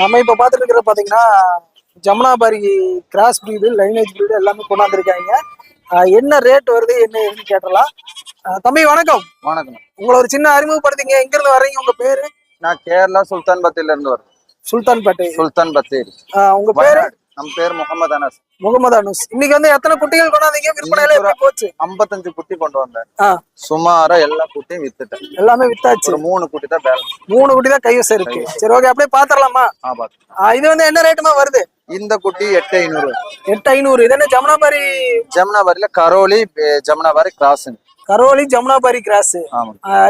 நம்ம இப்ப பாத்துட்டு இருக்கிறது பாத்தீங்கன்னா Jamunapari cross breed lineage breed எல்லாமே கொண்டாந்துருக்காங்க. என்ன ரேட் வருது என்ன ஏதுன்னு கேட்டலாம் தம்பி வணக்கம். வணக்கம். உங்களை ஒரு சின்ன அறிமுகப்படுத்திங்க. எங்க இருந்து வர்றீங்க உங்க பேரு? நான் கேரளா சுல்தான் பத்தேரில இருந்து வரேன் சுல்தான் பேட்டை சுல்தான் பத்தேரி உங்க பேரு? நம்ம பேர் முகமது அனஸ். முகமது அனுஸ். இன்னைக்கு வந்து எத்தனை குட்டிகள் கொண்டாந்தீங்க? விற்பனையில எப்படி போச்சு? ஐம்பத்தஞ்சு குட்டி கொண்டு வந்தேன். சுமாரா எல்லா குட்டியும் வித்துட்டேன். எல்லாமே வித்தாச்சு. மூணு குட்டி தான் பேலன்ஸ் மூணு குட்டி தான் கைவசம் இருக்கு. சரி ஓகே அப்படியே பாத்திரலாமா? இது வந்து என்ன ரேட்டுமா வருது? இந்த குட்டி எட்டு ஐநூறு. எட்டு ஐநூறு. இது என்ன ஜமுனாபாரி? ஜமுனாபாரில கரோலி ஜமுனாபாரி கிராஸ் கரோலி ஜமுனாபாரி கிராஸ்.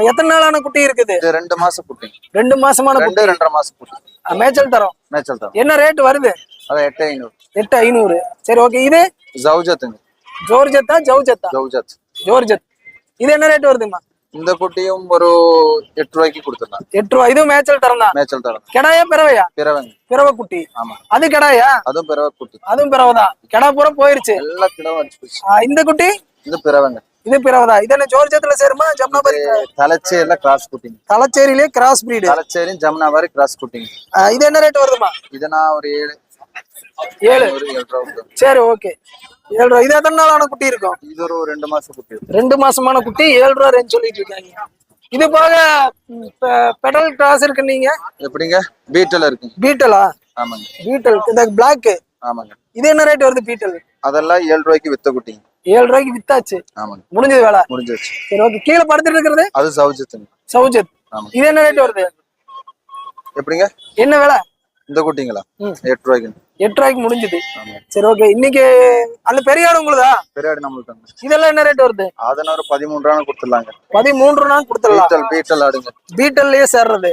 எத்தனை நாளான குட்டி இருக்குது? இது ரெண்டு மாசம் குட்டி. ரெண்டு மாசமான குட்டி. ரெண்டு ரெண்டரை மாசம் குட்டி. மேய்ச்சல் தரோம். மேய்ச்சல் தான் என்ன ரேட் வருது? அதான் எட்டு ஐநூறு எட்டு ஐநூறு சரி ஓகே இது ஜவுஜத்துங்க ஜோர்ஜத்தா ஜவுஜத்தா ஜவுஜத் ஜோர்ஜத் இது என்ன ரேட் வருதுமா இந்த குட்டியும் ஒரு எட்டு ரூபாய்க்கு கொடுத்துடலாம் எட்டு ரூபா இது மேய்ச்சல் தரம் தான் மேய்ச்சல் தரம் கெடாயா பிறவையா பிறவங்க பிறவ குட்டி ஆமா அது கெடாயா அதுவும் பிறவை குட்டி அதுவும் பிறவைதான் கெடா பூரா போயிருச்சு எல்லா கிடவும் அடிச்சு போச்சு ஆஹ் இந்த குட்டி இது பிறவங்க இது பிறவைதான் இது என்ன ஜோர்ஜத்துல சேருமா ஜமுனாபாரி தலைச்சேரில கிராஸ் குட்டிங்க தலைச்சேரியிலே cross breed Tellicherry Jamunapari cross குட்டிங்க இது என்ன ரேட் வருதுமா இது நான் ஒரு ஏழு ஏழு. சரி. ஓகே. ஏழு ரூபா இது எத்தனை நாளான குட்டி இருக்கும்? இது ஒரு ரெண்டு மாசம் குட்டி இருக்கு. ரெண்டு மாசமான குட்டி ஏழு ரூபா ரேஞ்ச் சொல்லிட்டு இருக்காங்க. இது போக பெடல் கிராஸ் இருக்கு நீங்க? எப்படிங்க? பீட்டல் இருக்குங்க பீட்டலா? ஆமாங்க. பீட்டல். இந்த பிளாக் ஆமாங்க. இது என்ன ரேட் வருது பீட்டல்? அதெல்லாம் ஏழு ரூபாய்க்கு வித்த குட்டிங்க ஏழு ரூபாய்க்கு வித்தாச்சு. ஆமாங்க. முடிஞ்சது வேலை? முடிஞ்சிருச்சு. சரி ஓகே. கீழே படுத்துட்டு இருக்கிறது? அது சௌஜத். ஆமா. இது என்ன ரேட் வருது? எப்படிங்க? என்ன விலை? இந்த குட்டிங்களா. எட்டு ரூபாய்க்கு. எட்டு ரூபாய்க்கு முடிஞ்சது. சரி ஓகே இன்னைக்கு அந்த பெரிய ஆடு உங்களுதா? பெரியாடு நம்மளுக்கு இதெல்லாம் என்ன ரேட் வருது? அதனால ஒரு பதிமூணு ரூபா கொடுத்துடலாங்க. பதிமூன்று ரூபா கொடுத்துடலாம். பீட்டல் பீட்டல் ஆடுங்க. பீட்டல்லையே சேர்றது.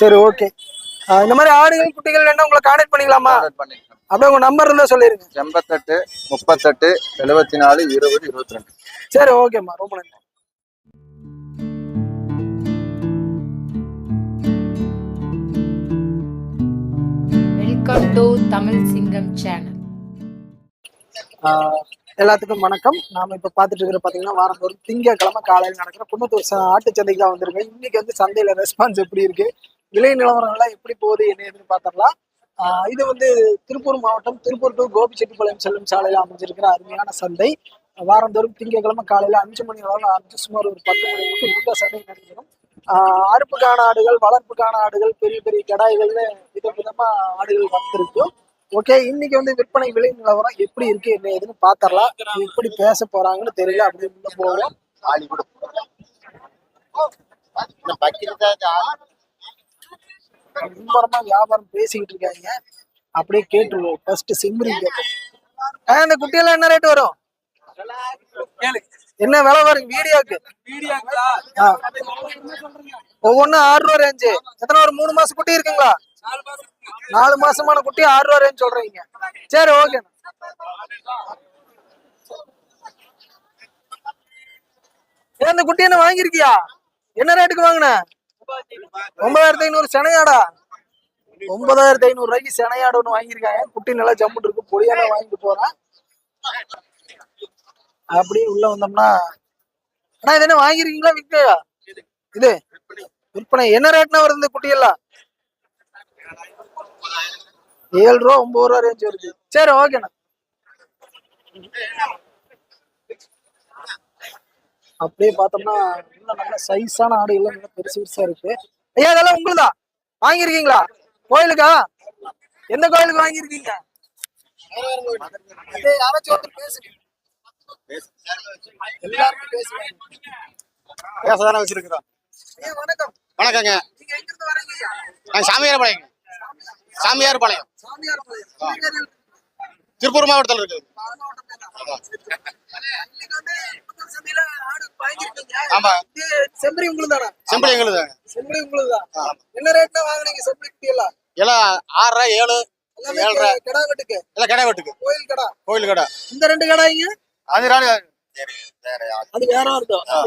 சரி ஓகே இந்த மாதிரி ஆடுகள் குட்டிகள் வேணா உங்களை கான்டாக்ட் பண்ணிக்கலாம்? அப்படியே உங்க நம்பர் இருந்தா சொல்லிருங்க. எண்பத்தெட்டு முப்பத்தெட்டு எழுபத்தி நாலு இருபது இருபத்தி ரெண்டு. சரி ஓகேம்மா ரொம்ப நன்றி. வெல்கம் டு தமிழ் சிங்கம் சேனல் எல்லாத்துக்கும் வணக்கம். நாம இப்ப பாத்துட்டு இருக்கிற பாத்தீங்கன்னா வாரம் ஒரு திங்கக்கிழமை காலையில் நடக்கிற குன்னத்தூர் ஆட்டு சந்தைக்கு தான் வந்திருக்கேன். இன்னைக்கு வந்து சந்தையில ரெஸ்பான்ஸ் எப்படி இருக்கு? விலை நிலவரங்கள்லாம் எப்படி போகுது என்ன ஏதுன்னு பாத்திரலாம் இது வந்து திருப்பூர் மாவட்டம் திருப்பூர் டு கோபிச்செட்டிப்பாளையம் செல்லும் சாலையில் அமைஞ்சிருக்கிற அருமையான சந்தை. வாரந்தோறும் திங்கட்கிழமை காலையில அஞ்சு மணி அளவில் அஞ்சு சுமார் ஒரு பத்து மணி வரைக்கும் இந்த சந்தை நடைபெறும். அறுப்புக்கான ஆடுகள் வளர்ப்புக்கான ஆடுகள் பெரிய பெரிய கடாய்கள்னு விதம் விதமா ஆடுகள் வந்திருக்கு. ஓகே இன்னைக்கு வந்து விற்பனை விலை நிலவரம் எப்படி இருக்கு என்ன ஏதுன்னு பாத்திரலாம். எப்படி பேச போறாங்கன்னு தெரியல அப்படின்னு உள்ள போவோம். மும்மரமா வியாபாரம் பேசிக்கிட்டு இருக்காங்க. அப்படியே கேட்டுருவோம். ஃபர்ஸ்ட் செம்பரி கேட்போம் ஆ, இந்த குட்டியெல்லாம் என்ன ரேட் வரும்? என்ன விலை வரும் வீடியோக்கு. ஒவ்வொன்றும் ஆறு ரூபா ரேஞ்சு எத்தனை ஒரு மூணு மாசம் குட்டி இருக்குங்களா? நாலு மாசமான குட்டி ஆறு ரூபா ரேஞ்ச் சொல்றீங்க. சரி ஓகே இந்த குட்டி என்ன வாங்கியிருக்கியா? என்ன ரேட்டுக்கு வாங்கின? ஒன்பதாயிரத்தி ஐநூறு செனையாடா. ஒன்பதாயிரத்தி ஐநூறு ரூபாய்க்கு செனையாடு ஒன்று வாங்கியிருக்காங்க. குட்டி நல்லா ஜம்முட்டு இருக்கு. பொடியான வாங்கிட்டு போறேன். அப்படியே உள்ள வந்தோம்னா அண்ணா இது என்ன வாங்கிருக்கீங்களா விற்கயா இது விற்பனை. என்ன ரேட்னா வருது இந்த குட்டியெல்லாம்? ஏழு ரூபா ஒன்பது ரூபா ரேஞ்ச் வருது. சரி ஓகேண்ணா அப்படியே பார்த்தோம்னா இன்னும் நல்ல சைஸான ஆடுகள்லாம் நல்லா பெருசு பெருசா இருக்கு. ஐயா இதெல்லாம் உங்களுதா? வாங்கியிருக்கீங்களா? கோயிலுக்கா? எந்த கோயிலுக்கு வாங்கியிருக்கீங்க? யாராச்சும் ஒருத்தர் பேசுவாங்க பேசதானே வச்சிருக்கிறோம் ஐயா வணக்கம் வணக்கங்க நீங்க எங்க இருந்து வரீங்க ஐயா? நான் சாமியார் பாளையம் சாமியார் பாளையம். திருப்பூர் மாவட்டத்தில் வாங்கியிருக்கீங்க. ஆமா. செம்பரி உங்களுதானா? செம்பிளி எங்களுது செம்பரி உங்களுதுதான். என்ன ரேட்னா வாங்குனீங்க செம்பரி எல்லாம்? எல்லாம் ஆறரை ஏழு ஏழ்ரை. கெடா வெட்டுக்கு, எல்லாம் கடை வெட்டுக்கு கோயில் கடா. கோயில் கடை இந்த ரெண்டு கடாய்ங்க அது அது வேற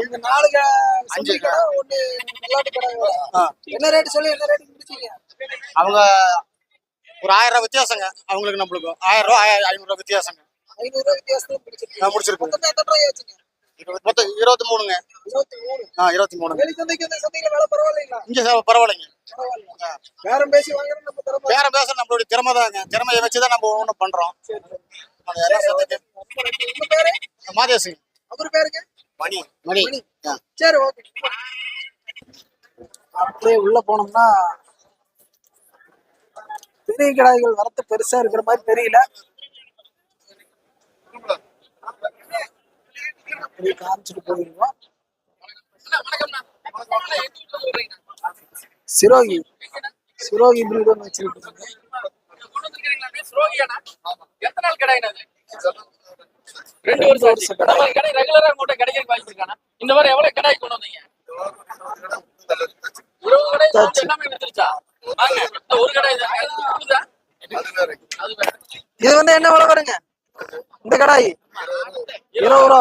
இந்த அஞ்சு. என்ன ரேட் சொல்லி என்ன ரேட் முடிச்சீங்க அவங்க ஒரு ஆயிரம் ரூபாய் வித்தியாசங்க. அவங்களுக்கு நம்மளுக்கும் ஆயிரம் ரூபாய் ஐநூறு ரூபாய் வித்தியாசங்க. ஐநூறு ரூபாய் மொத்தம் வச்சுங்க மொத்தம் இருபத்தி மூணுங்க. இருபத்தி மூணு. ஆ இருபத்தி இங்க பரவாயில்லைங்க. பேரம் பேசி பேரம் பேச நம்மளுடைய திறமை தாங்க திறமையை வச்சு தான் நம்ம ஒன்றும் பண்றோம். மாதேசிங் அவர் பேருங்க? மணி. மணி. சரி ஓகே. அப்படியே உள்ள போனோம்னா பெரிய கிடாய்கள் வரத்து பெருசா இருக்கிற மாதிரி தெரியல. காமிச்சிட்டு போயிருவோம். சிரோகி. சிரோகி பிரீடு ஒன்று வச்சிருக்காங்க எத்தனை நாள் கடையினது ரெண்டு வருஷம் ஆச்சு. நம்ம கடை ரெகுலரா உங்கள்கிட்ட கிடைக்க வாய்ப்பு இருக்கானா? இந்த வாரம் எவ்வளவு கடை கொண்டு வந்தீங்க? இருபது கடை எல்லாமே வித்துருச்சா வாங்க. ஒரு கடை இது. வந்து என்ன விலை வருங்க இந்த கடாய். இருபது ரூபா.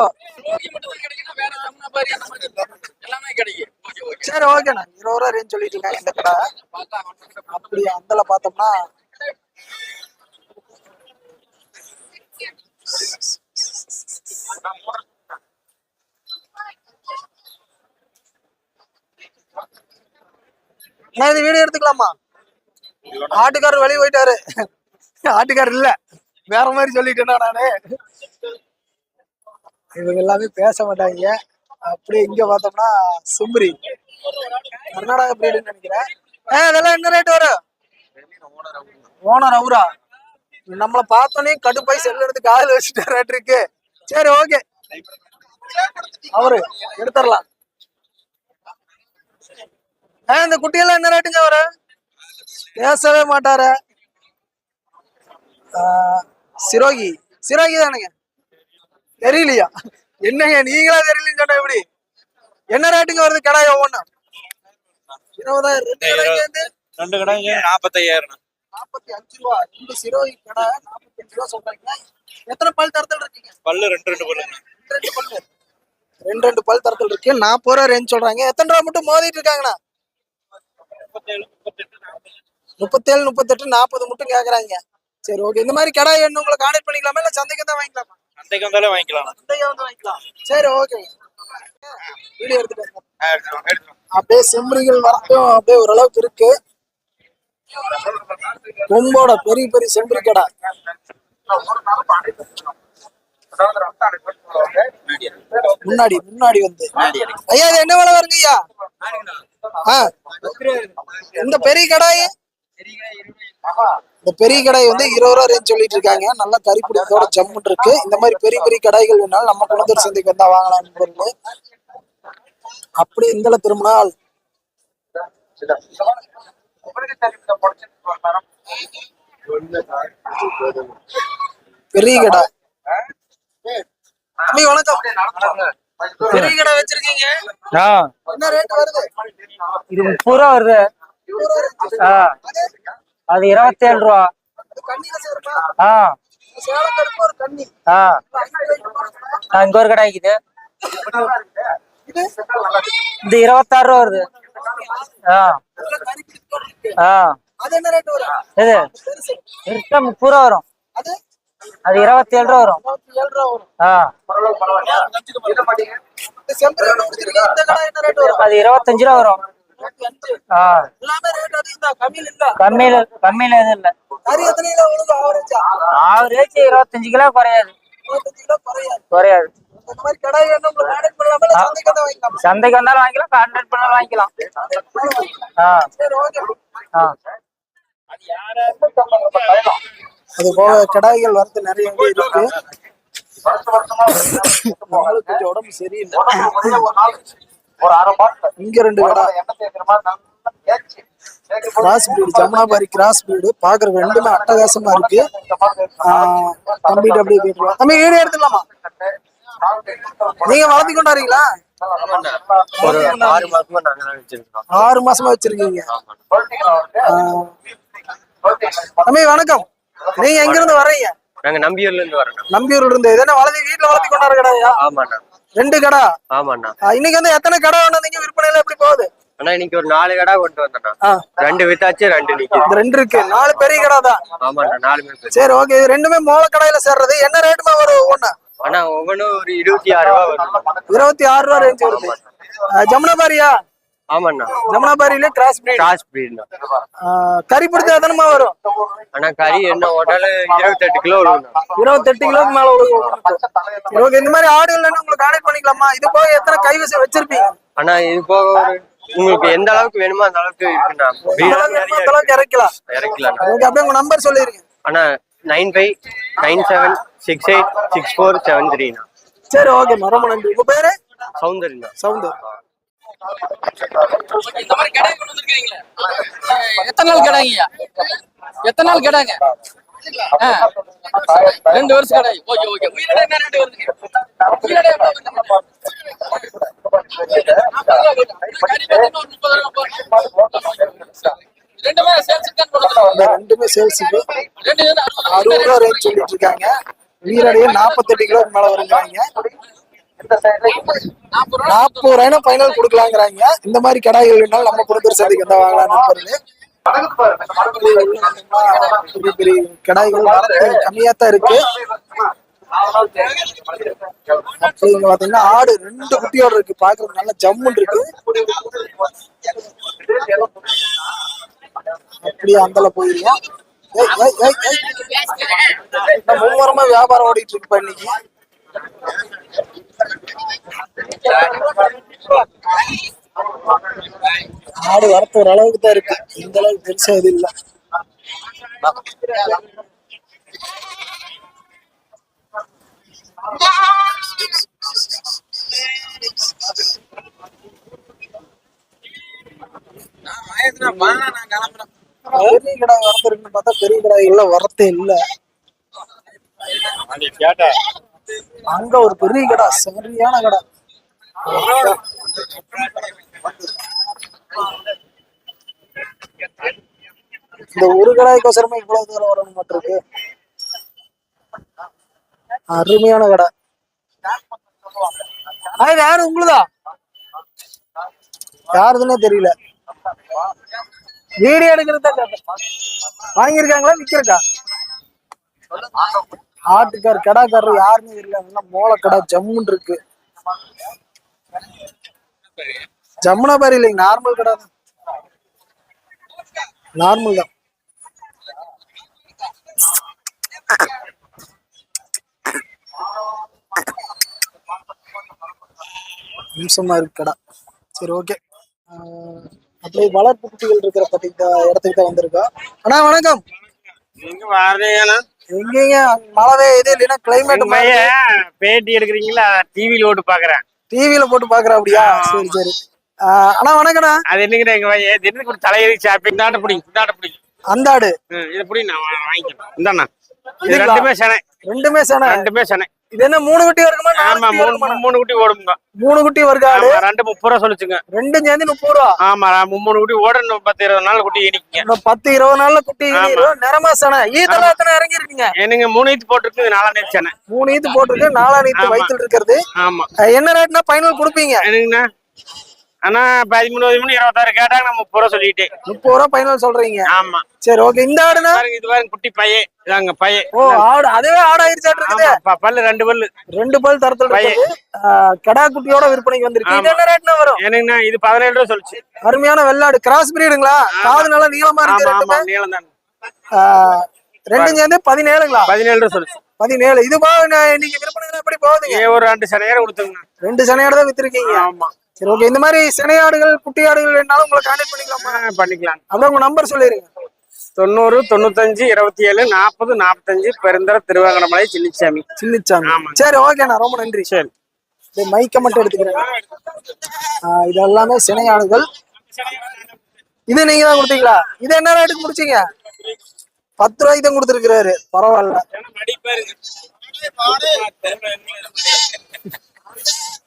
சரி ஓகேண்ணா. இருபது ரூபா ரேஞ்ச் சொல்லிட்டு இருக்காங்க இந்த கடை. பார்த்தா அப்படி அந்தல பார்த்தோம்னா நான் இது வீடியோ எடுத்துக்கலாமா? ஆட்டுக்காரர் வெளியே போயிட்டாரு. ஆட்டுக்காரர் இல்ல. வேற மாதிரி சொல்லிட்டேனா நானு. இவங்க எல்லாமே பேச மாட்டாங்க. அப்படியே இங்க பார்த்தோம்னா சும்ரி. கர்நாடகா பிரீடுன்னு நினைக்கிறேன். ஏ அதெல்லாம் என்ன ரேட் வரும்? ஓனர் அவுரா நம்மள பார்த்தோன்னே கடுப்பாய் செல் எடுத்து காதில் இருக்கு. சரி ஓகே. அவரு எடுத்துடலாம். ஏ இந்த குட்டியெல்லாம் என்ன ரேட்டுங்க அவரு? பேசவே மாட்டாரு. சிரோகி. சிரோகி தானுங்க. தெரியலையா? என்னங்க நீங்களா தெரியலன்னு சொன்னா எப்படி? என்ன ரேட்டுங்க வருது கடாய் ஒவ்வொன்னா இருபதாயிரம் ரெண்டு கடைங்க நாற்பத்தையாயிரம் நாற்பத்தி அஞ்சு ரூபா. இந்த சிரோகி கடை நாற்பத்தி அஞ்சு ரூபா சொல்றீங்க. எத்தனை பல் தரத்தில் இருக்கீங்க? பல்லு ரெண்டு ரெண்டு பல்லுங்க ரெண்டு பல்லு. ரெண்டு ரெண்டு பல் தரத்தில் இருக்கு நாற்பது ரூபா ரேஞ்ச் சொல்றாங்க. எத்தனை ரூபா மட்டும் மோதிட்டு இருக்காங்கண்ணா? முப்பத்தேழு முப்பத்தெட்டு நாற்பது. மட்டும் கேக்குறாங்க. சரி ஓகே இந்த மாதிரி கடை என்ன உங்களை கான்டாக்ட் பண்ணிக்கலாமா? இல்ல சந்தைக்கு தான் வாங்கிக்கலாமா? சந்தைக்கு வந்தாலே வாங்கிக்கலாம். சந்தைக்கு வந்து வாங்கிக்கலாம். சரி ஓகே வீடியோ எடுத்துட்டு. அப்படியே செம்மறிகள் வரட்டும். அப்படியே ஓரளவுக்கு இருக்கு. கொம்போட பெரிய பெரிய சென்று கடை. முன்னாடி முன்னாடி வந்து. ஐயா இது என்ன விலை வருங்க ஐயா? இந்த பெரிய கடாய்? இந்த பெரிய கடாய் வந்து இருபது ரூபா ரேஞ்ச் சொல்லிட்டு இருக்காங்க. நல்லா கறி பிடிக்கோட ஜம்முன் இருக்கு. இந்த மாதிரி பெரிய பெரிய கடாய்கள் வேணாலும் நம்ம குழந்தை சந்தைக்கு வந்தா வாங்கலாம் பொருள். அப்படி இந்த திரும்பினால் பெரிய கடை தம்பி வணக்கம். பெரிய கடை வச்சிருக்கீங்க. என்ன ரேட் வருது? இது முப்பது ரூபா வருது. ஆ. அது? இருபத்தேழு ரூபா. ஆ. ஆ. இங்க ஒரு கடை இது இருபத்தாறு ரூபா வருது. இது முப்பது ரூபா வரும். அது இருபத்தி ஏழு ரூபா வரும். அது இருபத்தஞ்சு ரூபா வரும். கம்மியில் இல்ல கம்மியில எதுவும் இல்லை. ஆவரேஜா இருபத்தஞ்சு கிலோ குறையாது. குறையாது. சந்தைக்கு வந்தாலும் வாங்கிக்கலாம் கான்ட்ராக்ட் பண்ணாலும் வாங்கிக்கலாம். ஆ. சரி ஓகே ஆ. அது போக கடாய்கள் வரது நிறைய வந்து இருக்கு. கொஞ்சம் உடம்பு சரியில்லை. இங்க ரெண்டு கடை. Cross breed Jamunapari cross breed பாக்குறதுக்கு ரெண்டுமே அட்டகாசமா இருக்கு. ஆஹ் தம்பிட்டு அப்படியே போயிட்டு தம்பி வீடியோ எடுத்துக்கலாமா? நீங்க வளர்த்தி கொண்டாடுறீங்களா ஒரு ஆறு மாசமா நாங்க வச்சிருக்கோம் ஆறு மாசமா வச்சிருக்கீங்க. தம்பி வணக்கம். நீங்க எங்க இருந்து வர்றீங்க? நாங்க நம்பியூர்ல இருந்து வரோம் நம்பியூர்ல இருந்து. இது என்ன வளர்த்தி வீட்டுல வளர்த்தி கொண்டாடுற கடையா? ஆமாண்ணா ரெண்டு கடை? ஆமாண்ணா இன்னைக்கு வந்து எத்தனை கடை வந்தீங்க விற்பனையில எப்படி போகுது? ஆனா இன்னைக்கு ஒரு நாலு கடை கொண்டு வந்தேண்ணா ரெண்டு வித்தாச்சு ரெண்டு இந்த ரெண்டு இருக்கு. நாலு பெரிய கடை தான். ஆமாண்ணா நாலு சரி ஓகே ரெண்டுமே மோள கடையில சேர்றது. என்ன ரேட்டுமா வரும் ஒண்ணு ஒவ்வொன்றும் ஒரு இருபத்தி ஆறு ரூபா வரும் இருபத்தி ஆறு ரூபா ரேஞ்ச் வருது. ஜமுனாபாரியா? ஆமாண்ணா. ஜமுனாபாரியிலே கிராஸ் பிரீட் கிராஸ் பிரீட்ண்ணா கறி பிடிச்சா எத்தனமா வரும்? ஆனா கறி என்ன ஓட்டாலும் இருபத்தெட்டு கிலோ வரும்ண்ணா இருபத்தெட்டு கிலோக்கு மேல ஓகே இந்த மாதிரி ஆடு இல்லைன்னா உங்களுக்கு கான்டெக்ட் பண்ணிக்கலாமா? இது போக எத்தனை கைவசம் வச்சிருப்பீங்க? ஆனா இது போக ஒரு உங்களுக்கு எந்த அளவுக்கு வேணுமோ அந்த அளவுக்கு இருக்குண்ணா. இறக்கலாம். இறக்கலாம்ண்ணா ஓகே அப்படியே உங்க நம்பர் சொல்லிருங்க ஆனா nine five nine seven six eight six four seven த்ரீண்ணா சரி ஓகேம்மா ரொம்ப நன்றி உங்க பேரு? சௌந்தர்யண்ணா சவுந்தர் இந்த மாதிரி கடை கொண்டு வந்திருக்கீங்களே எத்தனை நாள் கடைங்கய்யா எத்தனை நாள் கடைங்க. ரெண்டு வருஷம் கடை. Okay okay. என்ன ரேட்டு வருதுங்க. ரெண்டுமே சேல்ஸுக்கு அறுபது ரூபா. அறுபது ரூபா ரேட் சொல்லிட்டு இருக்காங்க. வீரடைய நாற்பத்தெட்டு கிலோக்கு மேல வருங்கிறாங்க. நாற்பது ரூபாய்னா ஃபைனல் கொடுக்கலாங்கிறாங்க. இந்த மாதிரி கடாய்கள் வேணாலும் நம்ம புறத்தூர் சந்தைக்கு வந்தா வாங்கலாம் நண்பர்களே. பெரிய பெரிய கடாய்கள் வரத்து கம்மியா தான் இருக்கு. அப்படி இங்க பாத்தீங்கன்னா ஆடு ரெண்டு குட்டியோட இருக்கு. பாக்குறது நல்ல ஜம்முன்னு இருக்கு. அப்படியே அந்தல போயிருக்கோம் ஏய், மும்முரமா வியாபாரம் ஓடிட்டு இருக்கு இன்னைக்கு. ஆடு வரத்து ஒரு அளவுக்கு தான் இருக்கு. இந்த அளவுக்கு பெருசா இது இல்ல. பெரிய கடை வரத்து இருக்குன்னு பார்த்தா பெரிய கடாய்கள்ல வரத்தே இல்ல அங்க ஒரு பெரிய கடை சரியான கடை. இந்த ஒரு கடாய்க்கோசரமே இவ்வளவு தூரம் வரணும் மாட்டிருக்கு அருமையான கடை. யாரு? உங்களுதா? யாருதுன்னே தெரியல. வீடியோ எடுக்கிறது கேட்டேன். வாங்கியிருக்காங்களா விக்கிறக்கா ஆட்டுக்கார் கடாக்காரர் யாருன்னு தெரியல. மோளக்கடா கடை ஜம்முன்னு இருக்கு. ஜம்முனா பாரு இல்லைங்க நார்மல் கடை தான். நார்மல் தான். நிமிஷமா இருக்கு கடை. சரி ஓகே அப்படியே வளர்ப்பு குட்டிகள் இருக்கிற பத்தி இடத்துக்கு தான் வந்திருக்கோம் அண்ணா வணக்கம். எங்கேங்க? மழை பெய்யுது இல்லைன்னா கிளைமேட் பேட்டி எடுக்கிறீங்களா? டிவில ஓட்டு பாக்குறேன். டிவில போட்டு பாக்குற அப்படியா? சரி சரி. அண்ணா வணக்கண்ணா அது என்னங்கிற எங்க பையன் தினத்துக்கு ஒரு தலையெறி சாப்பி இந்தாட்ட பிடி இந்தாட்ட பிடி. அந்த ஆடு இதை பிடி நான் வாங்கிக்கிறேன். இந்தாண்ணா. இது? ரெண்டுமே சனை. ரெண்டுமே சேனை. ரெண்டுமே சனை. இது என்ன மூணு குட்டி வருமா ஆமா மூணு மூணு குட்டி ஓடுங்க மூணு குட்டி ஆமா ரெண்டு முப்பது ரூபா சொல்லிச்சுங்க. ரெண்டும் சேர்ந்து முப்பது ரூபா? ஆமா மூணு குட்டி ஓட பத்து இருபது நாள் குட்டி இனிக்குங்க. பத்து இருபது நாள்ல குட்டி. ஈனிரும். நிறமா சேனை ஈத்தெல்லாம் எத்தனை இறங்கி இருக்கீங்க? என்னங்க மூணு ஈத்து போட்டுருக்கு நாலா நேத்து சனை மூணு ஈத்து போட்டிருக்கு நாலா நீத்து இருக்கிறது. ஆமா. என்ன ரேட்னா ஃபைனல் கொடுப்பீங்க? என்னங்கண்ணா? ஆனா பதிமூணு பதிமூணு இருபத்தாறு கேட்டாங்க நான் முப்பது ரூபா சொல்லிட்டேன். முப்பது ரூபா ஃபைனல் சொல்றீங்க? ஆமா. சரி ஓகே இந்த ஆடுனா? இது பாருங்க குட்டி பையன். இதாங்க பையன். ஓ ஆடு இருக்குது. ஆமா, ப- பல்லு ரெண்டு பல்லு. ரெண்டு பல் தரத்துல ஆஹ் கடா குட்டியோட விற்பனைக்கு வந்திருக்கு. இது. என்ன ரேட்னா வரும்? என்னங்கண்ணா இது பதினேழு ரூபா சொல்லுச்சு. அருமையான வெள்ளாடு. கிராஸ் பிரீடுங்களா காது நல்லா நீளமா இருக்கு நீளம் தான் ரெண்டும் சேர்ந்து பதினேழுங்களா? பதினேழு ரூபா சொல்லுச்சு. பதினேழு. இது போக இன்னைக்கு விற்பனை எப்படி போகுதுங்க? ஒரு ரெண்டு சனையாரம் கொடுத்துருங்க ரெண்டு சனையாடு தான் வித்திருக்கீங்க. ஆமா. சரி ஓகே இந்த மாதிரி சினையாடுகள் குட்டி ஆடுகள் வேணாலும் உங்களை கான்டாக்ட் பண்ணிக்கலாமா? பண்ணிக்கலாம். அப்படியே உங்க நம்பர் சொல்லிருங்க. தொண்ணூறு தொண்ணூத்தஞ்சு இருபத்தி ஏழு நாற்பது நாற்பத்தஞ்சு பெருந்தர திருவாங்கடமலை சின்னிச்சாமி. சின்னிச்சாமி. சரி ஓகேண்ணா ரொம்ப நன்றி. சரி. மைக்கை மட்டும் எடுத்துக்கிறேன். இது எல்லாமே சினையாடுகள் இது நீங்க தான் கொடுத்தீங்களா? இது என்ன ரேட்டுக்கு முடிச்சீங்க? பத்து ரூபாய்க்கு தான் கொடுத்துருக்கிறாரு. பரவாயில்ல.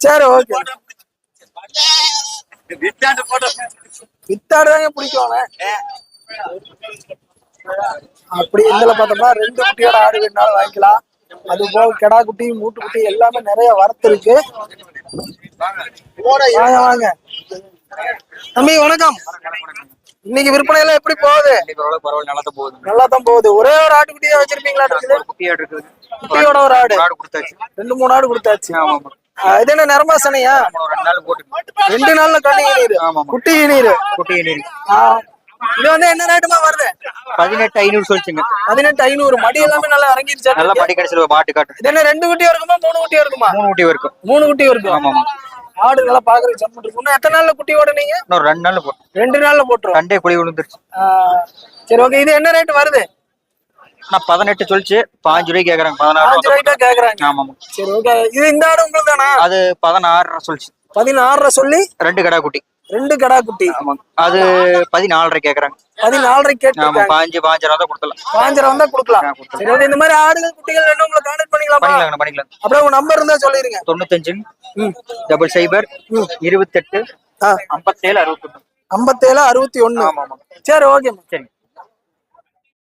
சரி ஓகே வித்தாடு தாங்க பிடிக்கும். அப்படி இதுல பார்த்தோம்னா ரெண்டு குட்டியோட ஆடு வேணாலும் வாங்கிக்கலாம். அது போக கிடா குட்டி மூட்டு குட்டி எல்லாமே நிறைய வரத்து இருக்கு. வாங்க வாங்க. தம்பி வணக்கம். இன்னைக்கு விற்பனை எல்லாம் எப்படி போகுது? நல்லா போகுது நல்லா தான் போகுது. ஒரே ஒரு ஆட்டுக்குட்டியா வச்சிருப்பீங்களா இருக்குது குட்டியாடு ஒரு ஆடு. ஆடு கொடுத்தாச்சு. ரெண்டு மூணு ஆடு கொடுத்தாச்சு. இது என்ன நிறமாசனையா ரெண்டு ரெண்டு நாள்ல கண்ணு ஆமா குட்டி நீர் குட்டி நீர் இது வந்து என்ன ரேட்டுமா வருது? பதினெட்டு ஐநூறு சொல்லிச்சுங்க. பதினெட்டு ஐநூறு. மடி எல்லாமே நல்லா இறங்கிருச்சா? நல்லா படி கடைசியில் மாட்டு காட்டு. இது என்ன ரெண்டு குட்டியா இருக்குமா மூணு குட்டியா இருக்குமா? மூணு குட்டி இருக்கும். மூணு குட்டி இருக்கும் ஆமா ஆமா ஆடு நல்லா பாக்குறதுக்கு செம்ம இருக்கு. இன்னும் எத்தனை நாள்ல குட்டி ஓடுனீங்க? இன்னும் ரெண்டு நாள் போட்டு ரெண்டு நாள்ல போட்டுரும். கண்டே குழி விழுந்துருச்சு. சரி ஓகே இது என்ன ரேட் வருது? நான் பதினெட்டு சொல்லிச்சு. பாஞ்சு ரூபாய்க்கு கேக்குறாங்க பாஞ்சு பதினாறு ரூபாய்க்கா கேக்குறாங்க. ஆமா சரி ஓகே இது இந்த ஆடு உங்களுக்கு தானா அது பதினாறு சொல்லிச்சு. பதினாறரை சொல்லி? ரெண்டு கடா குட்டி. ரெண்டு கடா குட்டி. ஆமா அது பதினாலரை கேக்குறாங்க. பதினாலரை கேட்டு பாஞ்சு பாஞ்சரை தான் கொடுக்கலாம் வந்தா கொடுக்கலாம். ஆ, கொடுக்கலாம். இந்த மாதிரி ஆடுகள் குட்டிகள் வேணும் உங்களை கான்டாக்ட் பண்ணிக்கலாமா? பண்ணிக்கலாம் பண்ணிக்கலாம் அப்படியே உங்க நம்பர் இருந்தா சொல்லிருங்க. தொண்ணூத்தஞ்சு டபுள் சைபர் இருபத்தெட்டு ஐம்பத்தேழு அறுபத்தொன்னு. ஐம்பத்தேழு அறுபத்தி ஆமா சரி ஓகே சரி.